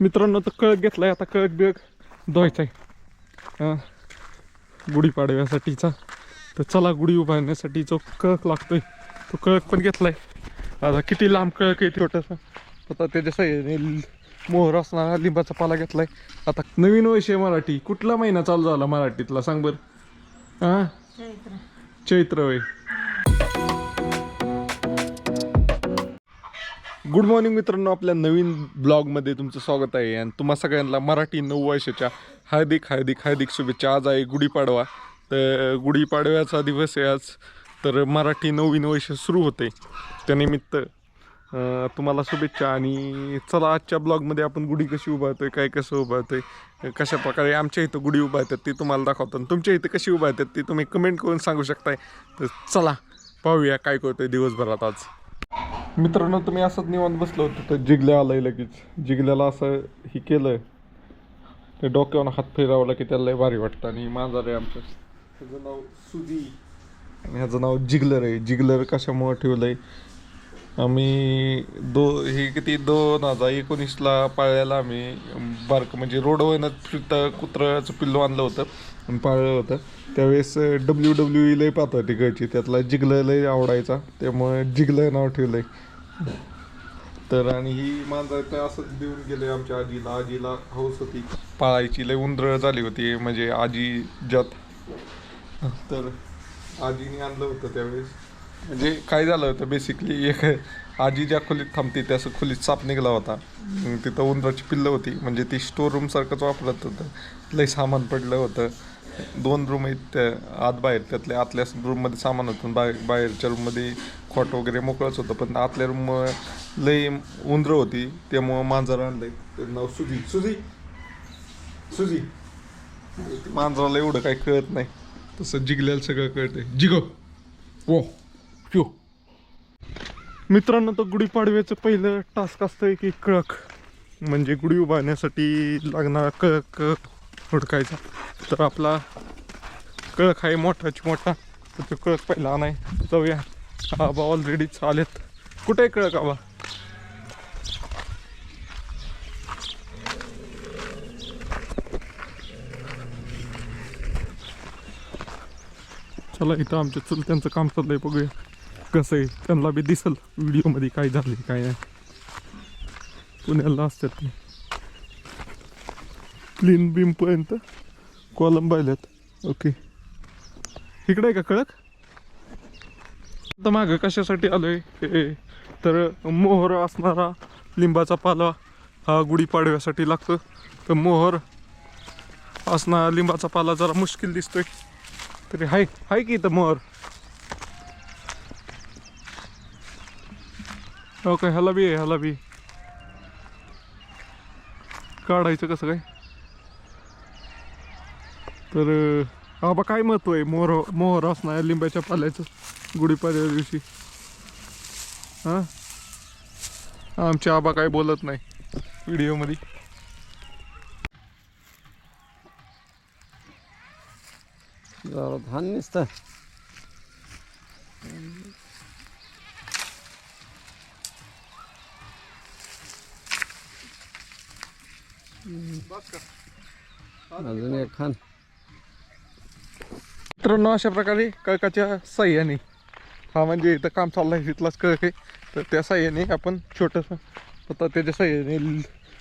मित्रांनो तर कळक घेतलाय आता कळक बिळक धुवायचा आहे हां गुढीपाडव्यासाठीचा तर चला गुढी उभारण्यासाठी जो कळक लागतोय तो कळक पण घेतलाय. आता किती लांब कळक आहे छोटंसं. आता त्याच्या साह्याने मोहर असणारा लिंबाचा पाला घेतलाय. आता नवीन विषय मराठी. कुठला महिना चालू झाला मराठीतला? सांग बरं. हां? चैत्र. वय गुड मॉर्निंग मित्रांनो आपल्या नवीन ब्लॉगमध्ये तुमचं स्वागत आहे. आणि तुम्हा सगळ्यांना मराठी नऊ वर्षाच्या हार्दिक हार्दिक हार्दिक शुभेच्छा. आज आहे गुढीपाडवा. तर गुढीपाडव्याचा दिवस आहे आज. तर मराठी नवीन वर्ष सुरू होते. त्यानिमित्त तुम्हाला शुभेच्छा. आणि चला आजच्या ब्लॉगमध्ये आपण गुढी कशी उभारतो आहे काय कसं उभारतोय कशा प्रकारे आमच्या इथं गुढी उभारतात ती तुम्हाला दाखवतात आणि तुमच्या इथं कशी उभारतात ती तुम्ही कमेंट करून सांगू शकताय. तर चला पाहूया काय करतोय दिवसभरात आज. मित्रांनो तुम्ही असंच निवांत बसलो होतो तर जिगल्या आलंय लगेच. जिगल्याला असं ही केलं ते डोक्यावर हात फिरवला की त्याला भारी वाटतं. आणि माझा रे आमचं ह्याचं नाव सुधी. आणि ह्याचं नाव जिगलर आहे. जिगलर कशामुळं ठेवलं आहे आम्ही दो हे किती? दोन हजार एकोणीसला पाळल्याला आम्ही. बारक म्हणजे रोडवरनं फिरतं कुत्र्याचं पिल्लू आणलं होतं. आणि पाळलं होतं. त्यावेळेस डब्ल्यू डब्ल्यू ई लय पाहत होती घरची त्यातला जिगलं लय आवडायचा. त्यामुळे जिगलं नाव ठेवलं आहे तर आणि ही मांजर तर असंच देऊन गेले आमच्या आजीला. आजीला हौस होती. पाळायची लय उंदरळ झाली होती म्हणजे आजी ज्यात. तर आजीने आणलं होतं त्यावेळेस. म्हणजे काय झालं होतं बेसिकली एक आजी ज्या खोलीत थांबते त्या असं खोलीत साप निघाला होता. मग तिथं उंदराची पिल्लं होती. म्हणजे ती स्टोर रूमसारखंच वापरत होतं. लय सामान पडलं होतं. दोन रूम आहेत त्या आत बाहेर त्यातल्या आतल्या रूममध्ये सामान होतं बाहेर बाहेरच्या रूममध्ये खोट वगैरे मोकळंच होतं. पण आतल्या रूम लय उंदरं होती त्यामुळं मांजर आणलंय. त्याचं नाव सुजी. सुजी! सुजी! मांजराला एवढं काही कळत नाही. तसं जिगल्याला सगळं कळतंय. जिगो! वो! क्यू! मित्रांनो तर गुढीपाडव्याचं पहिलं टास्क असतं की कळक म्हणजे गुढी उभारण्यासाठी लागणारा कळक हुडकायचा. तर आपला कळक आहे मोठाची मोठा. तर तो कळक पहिला आणाय. जाऊया. आबा ऑलरेडी चालेत. कुठे आहे कळक आबा? चला इथं आमच्या चुलत्यांचं काम चाललंय बघूया. कसं आहे? त्यांना बी दिसल. व्हिडिओमध्ये काय झाले काय नाही. पुण्याला असतात क्लीन बीमपर्यंत कॉलम पाहिल्यात ओके इकडे आहे का कळक? आता मागं कशासाठी आलोय? हे तर मोहर असणारा लिंबाचा पाला हा गुढीपाडव्यासाठी लागतो. तर मोहर असणारा लिंबाचा पाला जरा मुश्किल दिसतोय. तरी हाय हाय की इथं मोहर? हो ओके ह्याला बी आहे ह्याला बी काढायचं कसं काय? तर बाबा आबा काय महत्त्व आहे? मोहर मोहर असणार लिंबाच्या पाल्याचं गुढीपाडव्या दिवशी. हां? आमचे आबा काय बोलत नाही व्हिडिओमध्ये. धान निसतं. अजून एक खान. मित्रांनो अशा प्रकारे कळकाच्या साह्याने हा म्हणजे इथं काम चाललंय तिथलाच कळक आहे. तर त्या साह्याने आपण छोटंसं आता त्याच्या साह्याने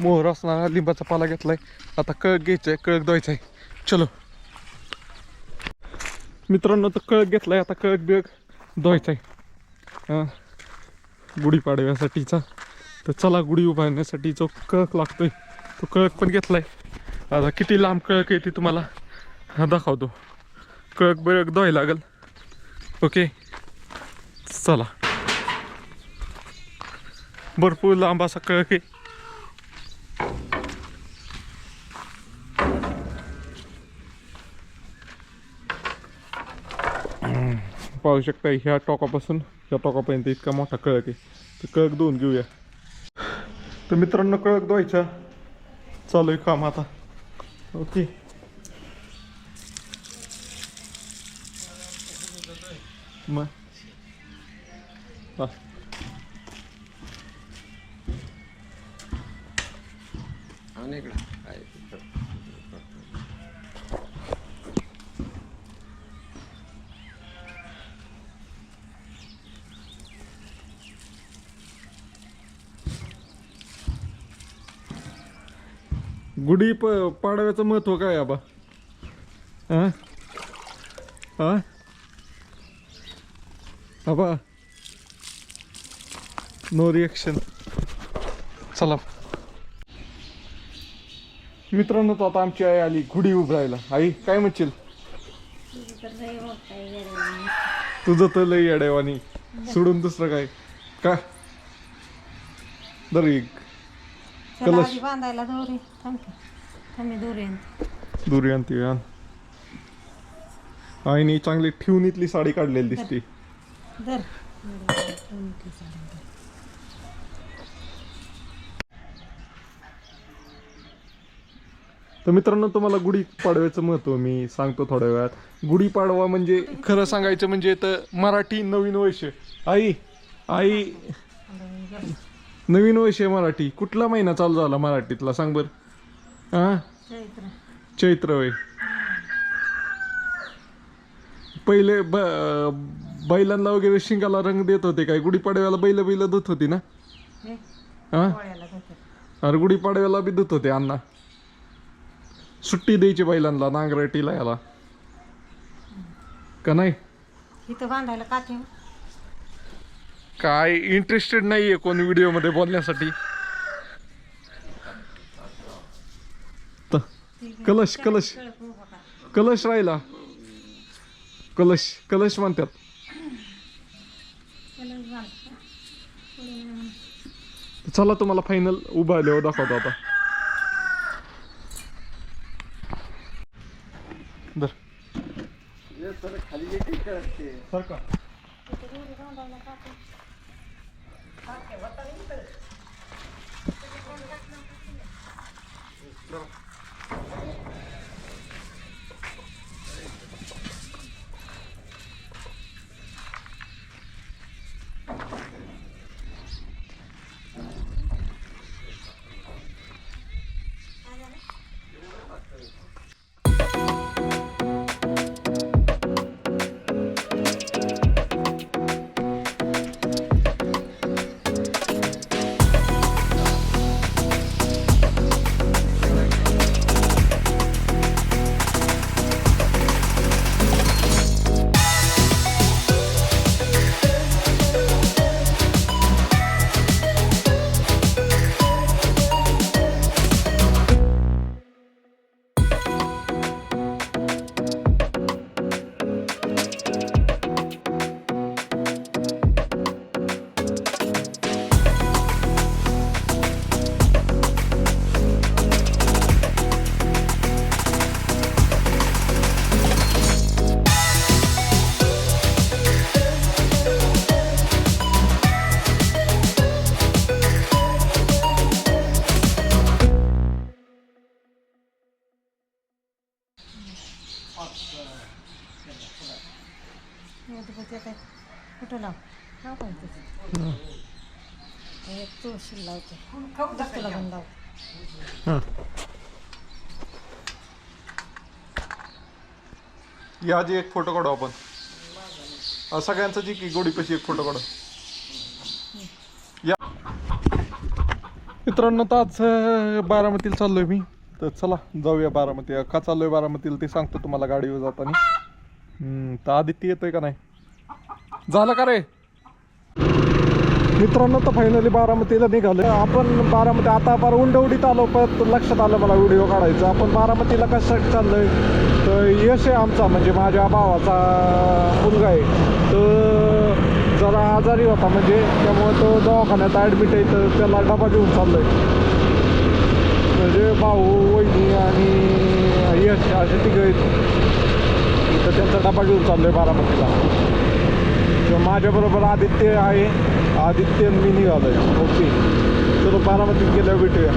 मोहर असणारा लिंबाचा पाला घेतलाय. आता कळक घ्यायचं आहे कळक धुवायचं आहे चलो. मित्रांनो तर कळक घेतलाय आता कळक बिळक धुवायचा आहे हां गुढीपाडव्यासाठीचा तर चला गुढी उभारण्यासाठी जो कळक लागतोय तो कळक पण घेतलाय. आता किती लांब कळक आहे ती तुम्हाला हा दाखवतो. कळक बळक धुवायला लागल. ओके. चला. भरपूर लांब असा कळक आहे पाहू शकता ह्या टोकापासून ह्या टोकापर्यंत इतका मोठा कळक आहे तर कळक धुवून घेऊया. तर मित्रांनो कळक धुवायचा चालू आहे काम आता. ओके. मग. आण इकडे आहे तिथं. गुढी प पाडव्याचं महत्त्व काय आबा? हा? हा? आबा नो रिएक्शन चला मित्रांनो तो आता आमची आई आली गुढी उभारायला आई काय म्हणशील तुझं तर लई येड्यावानी सोडून दुसरं काय का दर एक कलश. बांधायला दोरी आणते आईने चांगली ठेवणीतली साडी काढलेली दिसते धर. तर मित्रांनो तुम्हाला गुढीपाडव्याचं महत्त्व मी सांगतो थोड्या वेळात. गुढीपाडवा म्हणजे खरं सांगायचं म्हणजे तर मराठी नवीन वर्ष आई आई. नवीन आहे मराठी. कुठला महिना चालू झाला मराठीतला? सांग बर. हा चैत्र. चैत्र वय पहिले ब बैलांना वगैरे शिंगाला रंग देत होते काय? गुढीपाडव्याला बैल बैल धुत होती ना? हे? अरे गुढीपाडव्याला बी धुत होते अण्णा. सुट्टी द्यायची बैलांना नांगरटीला याला. का नाही? इथं बांधायला काठी. काय इंटरेस्टेड नाहीये कोण व्हिडिओमध्ये बोलण्यासाठी. त- कलश कलश. कळप उभा करा. कलश राहिला. कलश कलश म्हणतात. चला तुम्हाला फायनल उभा आल्यावर दाखवतो आता. दर काय कुठं लाव लाव तुळशी लावते तुला पण लाव या आधी एक फोटो काढू आपण. अं, सगळ्यांचा जी की गोडीपाशी एक फोटो काढू. या. मित्रांनो तर आज अं, बारामतीला चाललोय मी. तर चला जाऊया बारामती. का चाललोय बारामतीला ते सांगतो तुम्हाला गाडीवर जाताना. तर आदित्य येतोय का नाही? झालं का रे? मित्रांनो तर फायनली बारामतीला निघालं आपण बारामती आता बारा उंडवडीत आलो परत लक्षात आलं मला व्हिडिओ काढायचा. आपण बारामतीला कसं चाललंय? तर यश आहे आमचा म्हणजे माझ्या भावाचा मुलगा आहे. तर जरा आजारी होता म्हणजे त्यामुळे तो दवाखान्यात ॲडमिट आहे तर त्याला डबा घेऊन चाललोय. म्हणजे भाऊ वहिनी आणि यश असे तिघ आहेत. त्यांचा डबा घेऊन आहे बारामतीला. किंवा माझ्याबरोबर आदित्य आहे. आदित्य आणि मी निघालोय. ओके. चलो बारामतीत गेल्यावर भेटूया.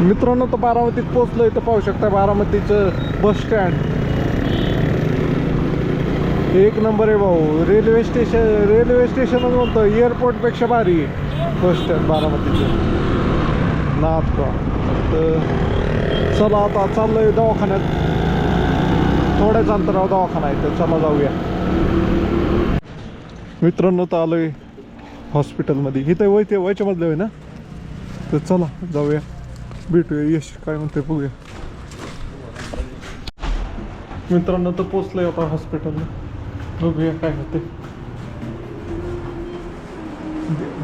मित्रांनो तर बारामतीत पोचलो तर पाहू शकता बारामतीचं बस स्टँड. एक नंबर आहे भाऊ. रेल्वे स्टेशन रेल्वे स्टेशनच म्हणतो. एअरपोर्टपेक्षा भारी आहे बस स्टँड बारामतीचं. नाथ तर चला आता चाललोय दवाखान्यात. थोड्याच अंतरावर दवाखाना आहे तर चला जाऊया. मित्रांनो तर आलोय हॉस्पिटलमध्ये. इथे वय ते वयच्या मधले होय ना? तर चला जाऊया. भेटूया यश काय म्हणते बघूया. मित्रांनो तर पोचलोय आपण हॉस्पिटलला. बघूया काय होते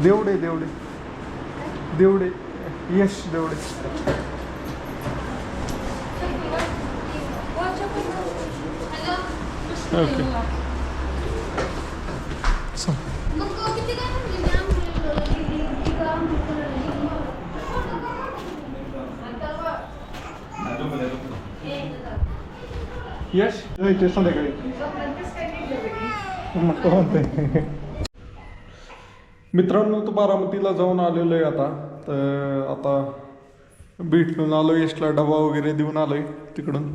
देवडे देवडे. देवडे. यश देवडे. ओके. यश संध्याकाळी मित्रांनो तो बारामतीला जाऊन आलेलो आहे आता. तर आता भेटून आलो यशला डबा वगैरे देऊन आलोय तिकडून.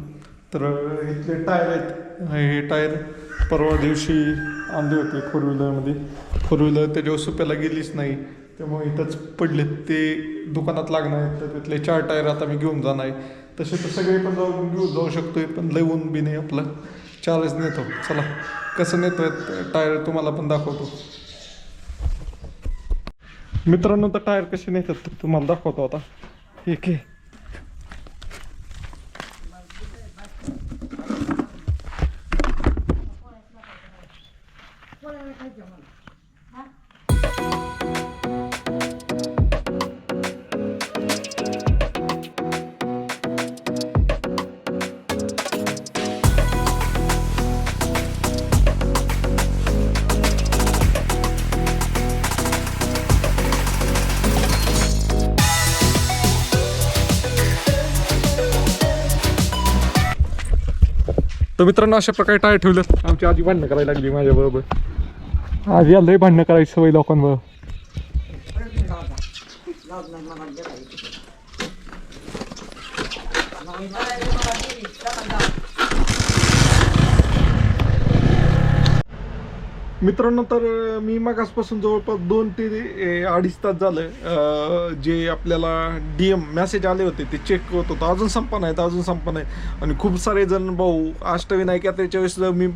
तर इथले टायर आहेत. हे टायर परवा दिवशी आणले होते फोर व्हीलरमध्ये फोर व्हीलर त्याच्यावर सुप्याला गेलीच नाही. त्यामुळे इथंच पडलेत. ते दुकानात लागणार आहेत. तर तिथले चार टायर आता मी घेऊन जाणार आहे. तसे तर सगळे पण जाऊन घेऊन जाऊ शकतोय पण लय ऊन बी नाही आपलं. चारच नेतो चला कसं नेतोय टायर तुम्हाला पण दाखवतो. मित्रांनो तर टायर कसे नेतात तुम्हाला दाखवतो आता. एक तर मित्रांनो अशा प्रकारे टायर ठेवलेत आमची आजी भांडणं करायला लागली माझ्याबरोबर. आजी आलंय भांडणं करायची सवय लोकांबरोबर मित्रांनो तर मी मागासपासून जवळपास दोन ते अडीच तास झालं जे आपल्याला डी एम मेसेज आले होते ते चेक करत होतो. अजून संपा नाहीत अजून संपा नाही आणि खूप सारे जण भाऊ अष्टविनायक यात्रेच्या वेळेस मी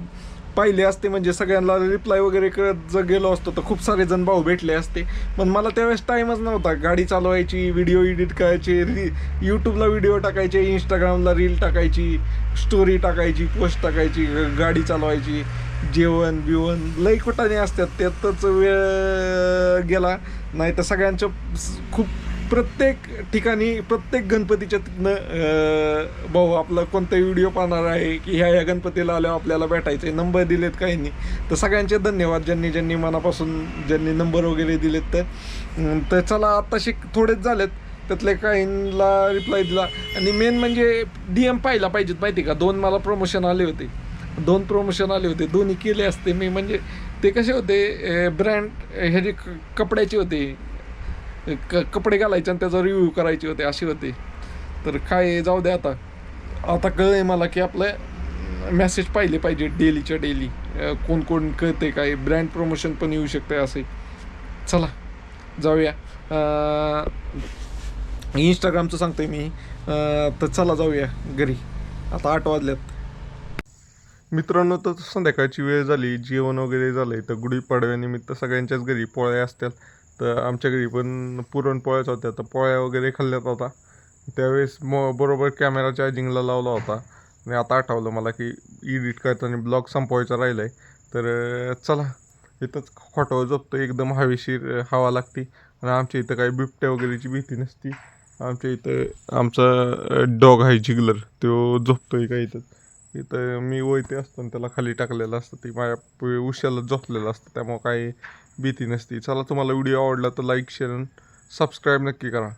पाहिले असते म्हणजे सगळ्यांना रिप्लाय वगैरे करत जर गेलो असतो तर खूप सारे जण भाऊ भेटले असते. पण मला त्यावेळेस टाईमच नव्हता. गाडी चालवायची व्हिडिओ एडिट करायचे री यूट्यूबला व्हिडिओ टाकायचे इंस्टाग्रामला रील टाकायची स्टोरी टाकायची पोस्ट टाकायची गाडी चालवायची. जेवण बिवण लई कुठाने असतात त्यातच वेळ गेला. नाही तर सगळ्यांच्या खूप प्रत्येक ठिकाणी प्रत्येक गणपतीच्या तिथनं भाऊ आपला कोणता व्हिडिओ पाहणार आहे की ह्या ह्या गणपतीला आल्यावर आपल्याला भेटायचे नंबर दिलेत काहींनी तर सगळ्यांचे धन्यवाद ज्यांनी ज्यांनी मनापासून ज्यांनी नंबर वगैरे दिलेत तर. तर चला आत्ताशी थोडेच झालेत. त्यातले काहींना रिप्लाय दिला. आणि मेन म्हणजे डी एम पाहिला पाहिजेत माहिती का? दोन मला प्रमोशन आले होते. दोन प्रमोशन आले होते दोन्ही केले असते. मी म्हणजे ते कसे होते ब्रँड ह्याचे क- कपड्याचे होते क कपडे घालायचे आणि त्याचा रिव्ह्यू करायचे होते असे होते. तर काय जाऊ दे आता. आता कळलंय मला की आपलं मेसेज पाहिले पाहिजे डेलीच्या डेली कोण कोण कळते काय? ब्रँड प्रमोशन पण येऊ शकते असे. चला जाऊया. इंस्टाग्रामचं सांगते मी. तर चला जाऊया घरी. आता आठ वाजल्यात. मित्रांनो तर संध्याकाळची वेळ झाली जेवण वगैरे झालं आहे तर गुढीपाडव्यानिमित्त सगळ्यांच्याच घरी पोळ्या असतात तर आमच्या घरी पण पुरणपोळ्याच होत्या तर पोळ्या वगैरे खाल्ल्यात होता त्यावेळेस म बरोबर कॅमेरा चार्जिंगला लावला होता. आणि आता आठवलं मला की एडिट करताना ब्लॉग संपवायचा राहिला आहे तर चला इथंच खोटावर झोपतो एकदम हवेशीर हवा लागते. आणि आमच्या इथं काही बिबट्या वगैरेची भीती नसती. आमच्या इथं आमचा डॉग आहे जिगलर तो झोपतोय का इथं इथं मी वैते असतो आणि त्याला खाली टाकलेलं असतं. ती माझ्या उशाला झोपलेलं असतं. त्यामुळं काही भीती नसती. चला तुम्हाला व्हिडिओ आवडला तर लाईक शेअर सबस्क्राईब नक्की करा.